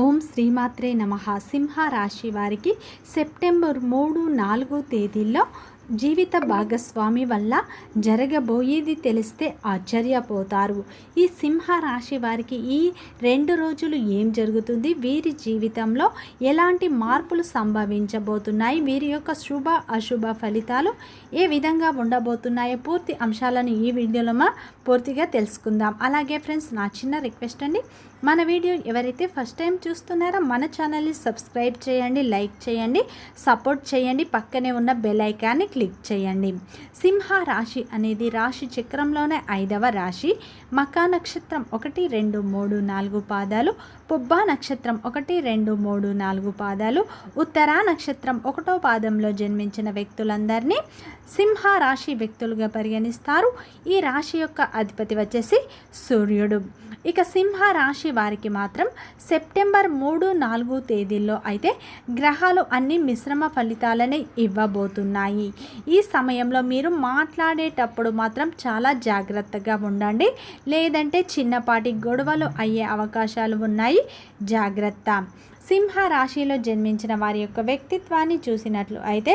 ఓం శ్రీమాత్రే నమ. సింహ రాశి వారికి సెప్టెంబర్ మూడు నాలుగు తేదీల్లో జీవిత భాగస్వామి వల్ల జరగబోయేది తెలిస్తే ఆశ్చర్యపోతారు. ఈ సింహ రాశి వారికి ఈ రెండు రోజులు ఏం జరుగుతుంది? వీరి జీవితంలో ఎలాంటి మార్పులు సంభవించబోతున్నాయి? వీరి యొక్క శుభ అశుభ ఫలితాలు ఏ విధంగా ఉండబోతున్నాయో పూర్తి అంశాలను ఈ వీడియోలో మా పూర్తిగా తెలుసుకుందాం. అలాగే ఫ్రెండ్స్ నా చిన్న రిక్వెస్ట్ అండి. మన వీడియో ఎవరైతే ఫస్ట్ టైం చూస్తున్నారో మన ఛానల్ని సబ్స్క్రైబ్ చేయండి లైక్ చేయండి సపోర్ట్ చేయండి పక్కనే ఉన్న బెల్ ఐకాన్ని క్లిక్ చేయండి. సింహ రాశి అనేది రాశి చక్రంలోనే ఐదవ రాశి. మకా నక్షత్రం ఒకటి రెండు మూడు నాలుగు పాదాలు. పుబ్బా నక్షత్రం ఒకటి రెండు మూడు నాలుగు పాదాలు. ఉత్తరా నక్షత్రం ఒకటో పాదంలో జన్మించిన వ్యక్తులందరినీ సింహ రాశి వ్యక్తులుగా పరిగణిస్తారు. ఈ రాశి యొక్క అధిపతి వచ్చేసి సూర్యుడు. ఇక సింహ రాశి వారికి మాత్రం సెప్టెంబర్ మూడు నాలుగు తేదీల్లో అయితే గ్రహాలు అన్ని మిశ్రమ ఫలితాలనే ఇవ్వబోతున్నాయి. ఈ సమయంలో మీరు మాట్లాడేటప్పుడు మాత్రం చాలా జాగ్రత్తగా ఉండండి. లేదంటే చిన్నపాటి గొడవలు అయ్యే అవకాశాలు ఉన్నాయి. జాగ్రత్త. సింహ రాశిలో జన్మించిన వారి యొక్క వ్యక్తిత్వాన్ని చూసినట్లు అయితే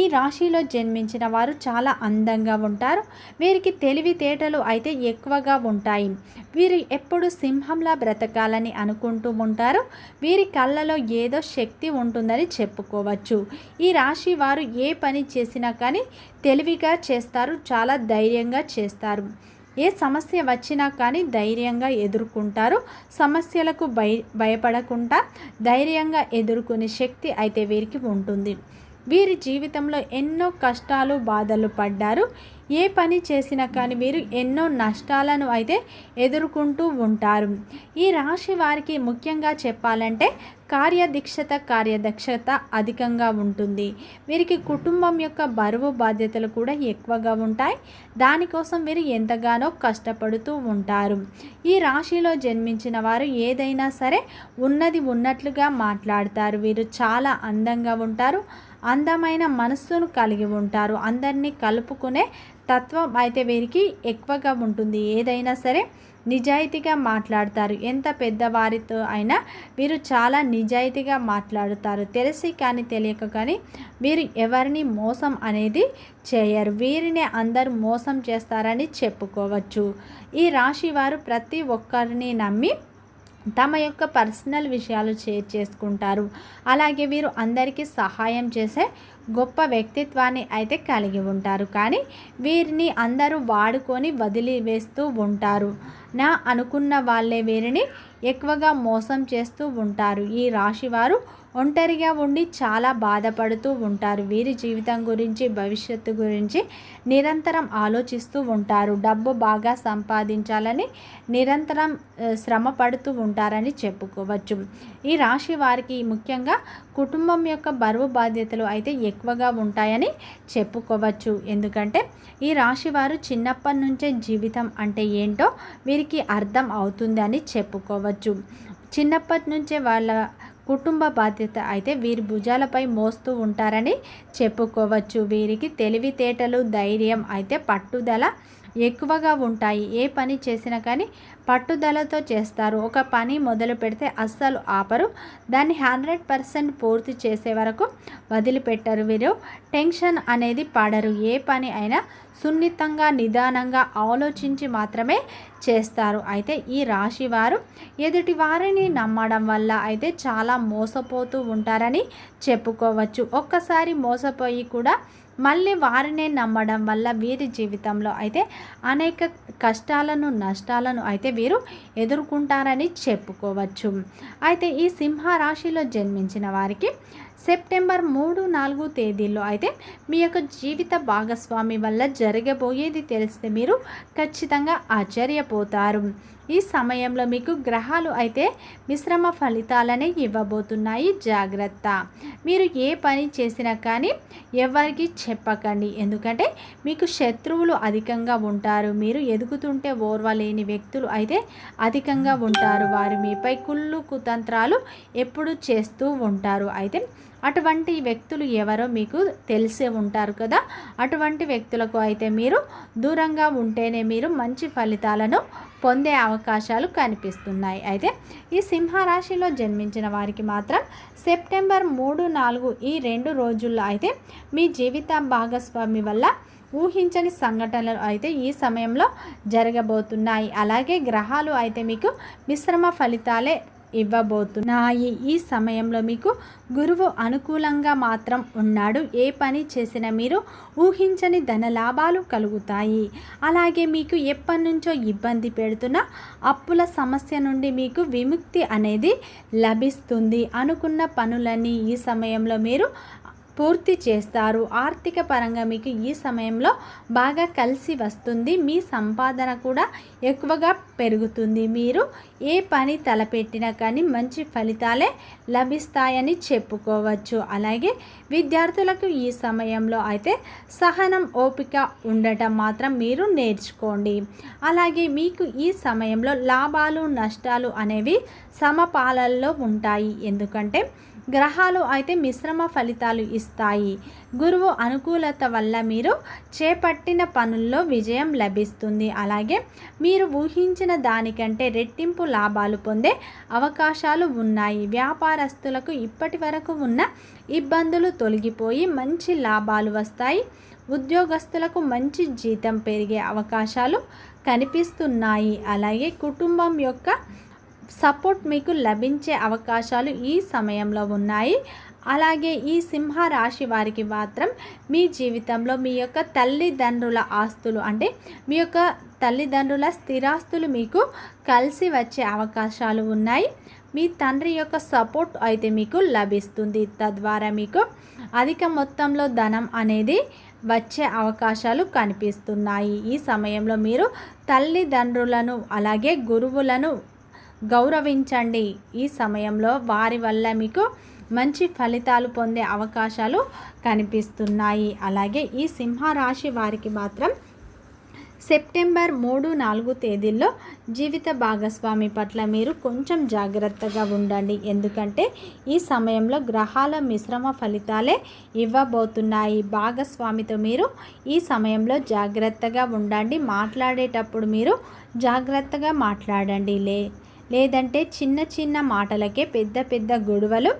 ఈ రాశిలో జన్మించిన వారు చాలా అందంగా ఉంటారు. వీరికి తెలివితేటలు అయితే ఎక్కువగా ఉంటాయి. వీరు ఎప్పుడు సింహంలా బ్రతకాలని అనుకుంటూ ఉంటారు. వీరి కళ్ళలో ఏదో శక్తి ఉంటుందని చెప్పుకోవచ్చు. ఈ రాశి వారు ఏ పని చేసినా కానీ తెలివిగా చేస్తారు చాలా ధైర్యంగా చేస్తారు. ఏ సమస్య వచ్చినా కానీ ధైర్యంగా ఎదుర్కొంటారు. సమస్యలకు భయ భయపడకుండా ధైర్యంగా ఎదుర్కొనే శక్తి అయితే వీరికి ఉంటుంది. వీరి జీవితంలో ఎన్నో కష్టాలు బాధలు పడ్డారు. ఏ పని చేసినా కానీ వీరు ఎన్నో నష్టాలను అయితే ఎదుర్కొంటూ ఉంటారు. ఈ రాశి వారికి ముఖ్యంగా చెప్పాలంటే కార్యదీక్షత కార్యదక్షత అధికంగా ఉంటుంది. వీరికి కుటుంబం యొక్క బరువు బాధ్యతలు కూడా ఎక్కువగా ఉంటాయి. దానికోసం వీరు ఎంతగానో కష్టపడుతూ ఉంటారు. ఈ రాశిలో జన్మించిన వారు ఏదైనా సరే ఉన్నది ఉన్నట్లుగా మాట్లాడతారు. వీరు చాలా అందంగా ఉంటారు. అందమైన మనస్సును కలిగి ఉంటారు. అందరినీ కలుపుకునే తత్వం అయితే వీరికి ఎక్కువగా ఉంటుంది. ఏదైనా సరే నిజాయితీగా మాట్లాడతారు. ఎంత పెద్దవారితో అయినా వీరు చాలా నిజాయితీగా మాట్లాడుతారు. తెలిసి కానీ తెలియక కానీ వీరు ఎవరిని మోసం అనేది చేయరు. వీరిని అందరూ మోసం చేస్తారని చెప్పుకోవచ్చు. ఈ రాశి వారు ప్రతి ఒక్కరిని నమ్మి తమ యొక్క పర్సనల్ విషయాలు షేర్ చేసుకుంటారు. అలాగే వీరు అందరికీ సహాయం చేసే గొప్ప వ్యక్తిత్వాన్ని అయితే కలిగి ఉంటారు. కానీ వీరిని అందరూ వాడుకొని వదిలివేస్తూ ఉంటారు. నా అనుకున్న వాళ్ళే వీరిని ఎక్కువగా మోసం చేస్తూ ఉంటారు. ఈ రాశి వారు ఒంటరిగా ఉండి చాలా బాధపడుతూ ఉంటారు. వీరి జీవితం గురించి భవిష్యత్తు గురించి నిరంతరం ఆలోచిస్తూ ఉంటారు. డబ్బు బాగా సంపాదించాలని నిరంతరం శ్రమ పడుతూ ఉంటారని చెప్పుకోవచ్చు. ఈ రాశి వారికి ముఖ్యంగా కుటుంబం యొక్క బరువు బాధ్యతలు అయితే ఎక్కువగా ఉంటాయని చెప్పుకోవచ్చు. ఎందుకంటే ఈ రాశి వారు చిన్నప్పటి నుంచే జీవితం అంటే ఏంటో వీరికి అర్థం అవుతుందని చెప్పుకోవచ్చు. చిన్నప్పటి నుంచే వాళ్ళ కుటుంబ బాధ్యత అయితే వీరి భుజాలపై మోస్తూ ఉంటారని చెప్పుకోవచ్చు. వీరికి తెలివితేటలు ధైర్యం అయితే పట్టుదల ఎక్కువగా ఉంటాయి. ఏ పని చేసినా కానీ పట్టుదలతో చేస్తారు. ఒక పని మొదలు పెడితే అస్సలు ఆపరు. దాన్ని హండ్రెడ్ పర్సెంట్ పూర్తి చేసే వరకు వదిలిపెట్టరు వీరు. టెన్షన్ అనేది పడరు. ఏ పని అయినా సున్నితంగా నిదానంగా ఆలోచించి మాత్రమే చేస్తారు. అయితే ఈ రాశి వారు ఎదుటి వారిని నమ్మడం వల్ల అయితే చాలా మోసపోతూ ఉంటారని చెప్పుకోవచ్చు. ఒక్కసారి మోసపోయి కూడా మళ్ళీ వారినే నమ్మడం వల్ల వీరి జీవితంలో అయితే అనేక కష్టాలను నష్టాలను అయితే వీరు ఎదుర్కొంటారని చెప్పుకోవచ్చు. అయితే ఈ సింహ రాశిలో జన్మించిన వారికి సెప్టెంబర్ మూడు నాలుగు తేదీల్లో అయితే మీ యొక్క జీవిత భాగస్వామి వల్ల జరగబోయేది తెలిస్తే మీరు ఖచ్చితంగా ఆశ్చర్యపోతారు. ఈ సమయంలో మీకు గ్రహాలు అయితే మిశ్రమ ఫలితాలనే ఇవ్వబోతున్నాయి. జాగ్రత్త. మీరు ఏ పని చేసినా కానీ ఎవరికి చెప్పకండి. ఎందుకంటే మీకు శత్రువులు అధికంగా ఉంటారు. మీరు ఎదుగుతుంటే ఓర్వలేని వ్యక్తులు అయితే అధికంగా ఉంటారు. వారు మీపై కుళ్ళు కుతంత్రాలు ఎప్పుడు చేస్తూ ఉంటారు. అయితే అటువంటి వ్యక్తులు ఎవరో మీకు తెలిసే ఉంటారు కదా. అటువంటి వ్యక్తులకు అయితే మీరు దూరంగా ఉంటేనే మీరు మంచి ఫలితాలను పొందే అవకాశాలు కనిపిస్తున్నాయి. అయితే ఈ సింహరాశిలో జన్మించిన వారికి మాత్రం సెప్టెంబర్ మూడు నాలుగు ఈ రెండు రోజుల్లో అయితే మీ జీవిత భాగస్వామి వల్ల ఊహించని సంఘటనలు అయితే ఈ సమయంలో జరగబోతున్నాయి. అలాగే గ్రహాలు అయితే మీకు మిశ్రమ ఫలితాలే ఇవ్వబోతున్నాయి ఈ సమయంలో మీకు గురువు అనుకూలంగా మాత్రం ఉన్నాడు. ఏ పని చేసినా మీరు ఊహించని ధన లాభాలు కలుగుతాయి. అలాగే మీకు ఎప్పటి నుంచో ఇబ్బంది పెడుతున్న అప్పుల సమస్య నుండి మీకు విముక్తి అనేది లభిస్తుంది. అనుకున్న పనులన్నీ ఈ సమయంలో మీరు పూర్తి చేస్తారు. ఆర్థిక పరంగా మీకు ఈ సమయంలో బాగా కలిసి వస్తుంది. మీ సంపాదన కూడా ఎక్కువగా పెరుగుతుంది. మీరు ఏ పని తలపెట్టినా కానీ మంచి ఫలితాలే లభిస్తాయని చెప్పుకోవచ్చు. అలాగే విద్యార్థులకు ఈ సమయంలో అయితే సహనం ఓపిక ఉండటం మాత్రం మీరు నేర్చుకోండి. అలాగే మీకు ఈ సమయంలో లాభాలు నష్టాలు అనేవి సమపాలల్లో ఉంటాయి. ఎందుకంటే గ్రహాలు అయితే మిశ్రమ ఫలితాలు ఇస్తాయి. గురువు అనుకూలత వల్ల మీరు చేపట్టిన పనుల్లో విజయం లభిస్తుంది. అలాగే మీరు ఊహించిన దానికంటే రెట్టింపు లాభాలు పొందే అవకాశాలు ఉన్నాయి. వ్యాపారస్తులకు ఇప్పటి వరకు ఉన్న ఇబ్బందులు తొలగిపోయి మంచి లాభాలు వస్తాయి. ఉద్యోగస్తులకు మంచి జీతం పెరిగే అవకాశాలు కనిపిస్తున్నాయి. అలాగే కుటుంబం యొక్క సపోర్ట్ మీకు లభించే అవకాశాలు ఈ సమయంలో ఉన్నాయి. అలాగే ఈ సింహ రాశి వారికి మాత్రం మీ జీవితంలో మీ యొక్క తల్లిదండ్రుల ఆస్తులు అంటే మీ యొక్క తల్లిదండ్రుల స్థిరాస్తులు మీకు కలిసి వచ్చే అవకాశాలు ఉన్నాయి. మీ తండ్రి యొక్క సపోర్ట్ అయితే మీకు లభిస్తుంది. తద్వారా మీకు అధిక మొత్తంలో ధనం అనేది వచ్చే అవకాశాలు కనిపిస్తున్నాయి. ఈ సమయంలో మీరు తల్లిదండ్రులను అలాగే గురువులను గౌరవించండి. ఈ సమయంలో వారి వల్ల మీకు మంచి ఫలితాలు పొందే అవకాశాలు కనిపిస్తున్నాయి. అలాగే ఈ సింహరాశి వారికి మాత్రం సెప్టెంబర్ మూడు నాలుగు తేదీల్లో జీవిత భాగస్వామి పట్ల మీరు కొంచెం జాగ్రత్తగా ఉండండి. ఎందుకంటే ఈ సమయంలో గ్రహాల మిశ్రమ ఫలితాలే ఇవ్వబోతున్నాయి. భాగస్వామితో మీరు ఈ సమయంలో జాగ్రత్తగా ఉండండి. మాట్లాడేటప్పుడు మీరు జాగ్రత్తగా మాట్లాడండి లే లేదంటే చిన్న చిన్న మాటలకే పెద్ద పెద్ద గొడవలు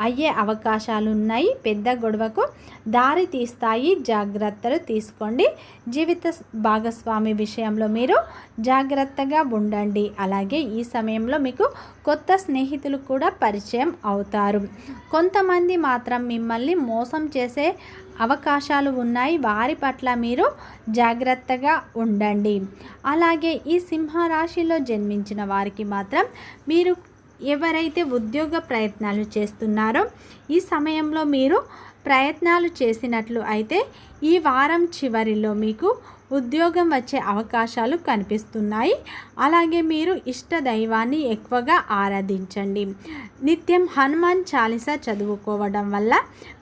అయ్యే అవకాశాలు ఉన్నాయి పెద్ద గొడవకు దారి తీస్తాయి. జాగ్రత్తలు తీసుకోండి. జీవిత భాగస్వామి విషయంలో మీరు జాగ్రత్తగా ఉండండి. అలాగే ఈ సమయంలో మీకు కొత్త స్నేహితులు కూడా పరిచయం అవుతారు. కొంతమంది మాత్రం మిమ్మల్ని మోసం చేసే అవకాశాలు ఉన్నాయి. వారి పట్ల మీరు జాగ్రత్తగా ఉండండి. అలాగే ఈ సింహరాశిలో జన్మించిన వారికి మాత్రం మీరు ఎవరైతే ఉద్యోగ ప్రయత్నాలు చేస్తున్నారో ఈ సమయంలో మీరు ప్రయత్నాలు చేసినట్లు అయితే ఈ వారం చివరిలో మీకు ఉద్యోగం వచ్చే అవకాశాలు కనిపిస్తున్నాయి. అలాగే మీరు ఇష్ట దైవాన్ని ఎక్కువగా ఆరాధించండి. నిత్యం హనుమాన్ చాలీస చదువుకోవడం వల్ల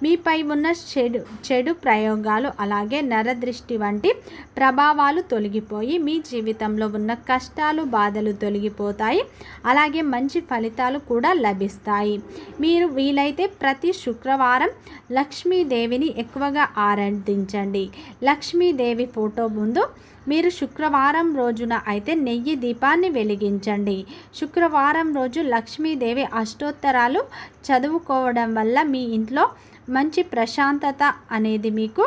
మీపై ఉన్న చెడు చెడు ప్రయోగాలు అలాగే నరదృష్టి వంటి ప్రభావాలు తొలగిపోయి మీ జీవితంలో ఉన్న కష్టాలు బాధలు తొలగిపోతాయి. అలాగే మంచి ఫలితాలు కూడా లభిస్తాయి. మీరు వీలైతే ప్రతి శుక్రవారం లక్ష్మీదేవిని ఎక్కువగా ఆరాధించండి. లక్ష్మీదేవి ఫోటో ముందు మీరు శుక్రవారం రోజున అయితే నెయ్యి దీపాన్ని వెలిగించండి. శుక్రవారం రోజు లక్ష్మీదేవి అష్టోత్తరాలు చదువుకోవడం వల్ల మీ ఇంట్లో మంచి ప్రశాంతత అనేది మీకు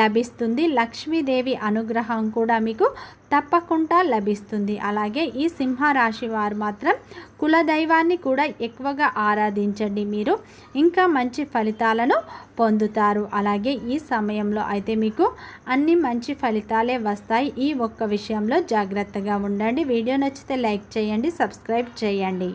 లభిస్తుంది. లక్ష్మీదేవి అనుగ్రహం కూడా మీకు తప్పకుండా లభిస్తుంది. అలాగే ఈ సింహరాశి వారు మాత్రం కులదైవాన్ని కూడా ఎక్కువగా ఆరాధించండి. మీరు ఇంకా మంచి ఫలితాలను పొందుతారు. అలాగే ఈ సమయంలో అయితే మీకు అన్ని మంచి ఫలితాలే వస్తాయి. ఈ ఒక్క విషయంలో జాగ్రత్తగా ఉండండి. వీడియో నచ్చితే లైక్ చేయండి సబ్స్క్రైబ్ చేయండి.